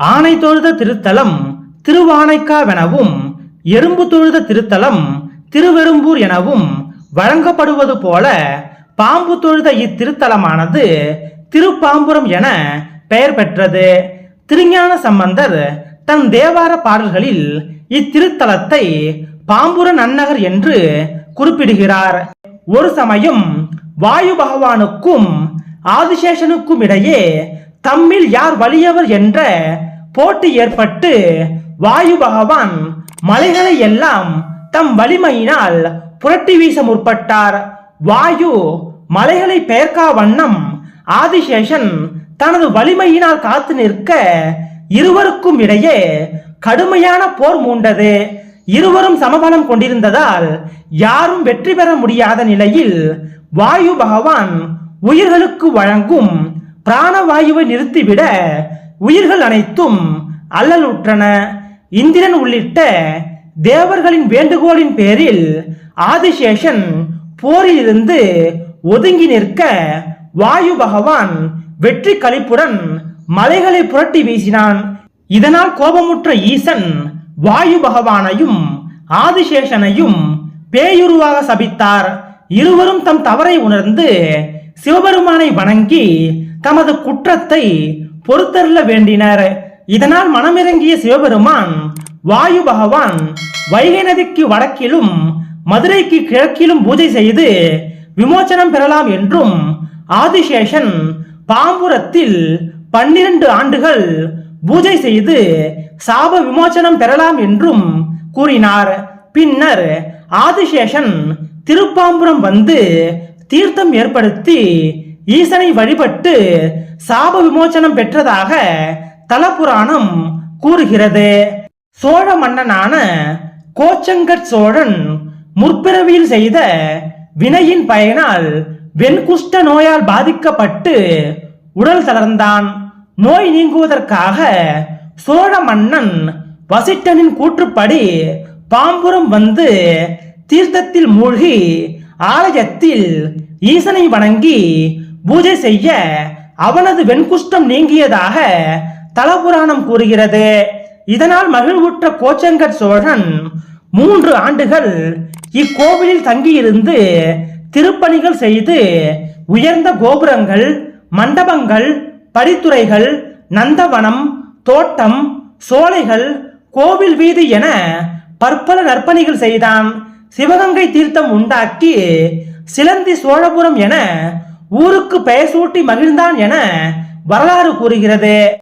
ஆனை தொழுத திருத்தலம் திருவானைக்காவெனவும் எறும்பு தொழுத திருத்தலம் திருவெரும்பூர் எனவும் வழங்கப்படுவது போல பாம்பு தொழுத இத்திருத்தலமானது திருப்பாம்புரம் என பெயர் பெற்றது. திருஞான சம்பந்தர் தன் தேவார பாடல்களில் இத்திருத்தலத்தை பாம்புர நன்னகர் என்று குறிப்பிடுகிறார். ஒரு சமயம் வாயு பகவானுக்கும் ஆதிசேஷனுக்கும் இடையே தம்மில் யார் வலியவர்? என்ற போட்டி ஏற்பட்டு வாயு பகவான் மலைகளை எல்லாம் தம் வலிமையினால் புரட்டி வீச முற்பட்டார். வாயு மலைகளை பெயர்க்கா வண்ணம் ஆதிசேஷன் தனது வலிமையினால் காத்து நிற்க இருவருக்கும் இடையே கடுமையான போர் மூண்டது. இருவரும் சமபலம் கொண்டிருந்ததால் யாரும் வெற்றி பெற முடியாத நிலையில் வாயு பகவான் உயிர்களுக்கு வழங்கும் பிராணவாயுவை நிறுத்திவிட உயிர்கள் அனைத்தும் அல்லலுற்றன. இந்திரன் உள்ளிட்ட தேவர்களின் வேண்டுகோளின் பேரில் ஆதிசேஷன் போரிலிருந்து ஒதுங்கி நிற்க வாயு பகவான் வெற்றி கழிப்புடன் மலைகளை புரட்டி வீசினான். இதனால் கோபமுற்ற ஈசன் வாயு பகவானையும் ஆதிசேஷனையும் பேயுருவாக சபித்தார். இருவரும் தம் தவறை உணர்ந்து சிவபெருமானை வணங்கி தமது குற்றத்தை பொறுத்தருள வேண்டினர். இதனால் மனமிறங்கிய சிவபெருமான் வாயு பகவான் வைகை நதிக்கு வடக்கிலும் மதுரைக்கு கிழக்கிலும் பூஜை செய்து விமோச்சனம் பெறலாம் என்றும் ஆதிசேஷன் பாம்புரத்தில் பன்னிரண்டு ஆண்டுகள் பூஜை செய்து சாப விமோச்சனம் பெறலாம் என்றும் கூறினார். பின்னர் ஆதிசேஷன் திருப்பாம்புரம் வந்து தீர்த்தம் ஏற்படுத்தி ஈசனை வழிபட்டு சாப விமோச்சனம் பெற்றதாக தலபுராணம் கூறுகிறது. சோழ மன்னனான கோச்சங்கட் சோழன் முற்பிறவியில் செய்த வினையின் பயனால் வெண்குஷ்ட நோயால் பாதிக்கப்பட்டு உடல் தளர்ந்தான். நோய் நீங்குவதற்காக சோழ மன்னன் வசிட்டனின் கூற்றுப்படி பாம்புரம் வந்து தீர்த்தத்தில் மூழ்கி ஆலயத்தில் ஈசனை வணங்கி பூஜை செய்ய அவனது வெண்குஷ்டம் நீங்கியதாக தலபுராணம் கூறுகிறது. இதனால் மகிழ்வுற்ற கோச்சங்கர் சோழன் மூன்று ஆண்டுகள் இக்கோவிலில் தங்கியிருந்து திருப்பணிகள் செய்து உயர்ந்த கோபுரங்கள் மண்டபங்கள் படித்துறைகள் நந்தவனம் தோட்டம் சோலைகள் கோவில் வீதி என பற்பல நற்பணிகள் செய்தான். சிவகங்கை தீர்த்தம் உண்டாக்கி சிலந்தி சோழபுரம் என ஊருக்கு பெயர் சூட்டி மகிழ்ந்தான் என வரலாறு கூறுகிறது.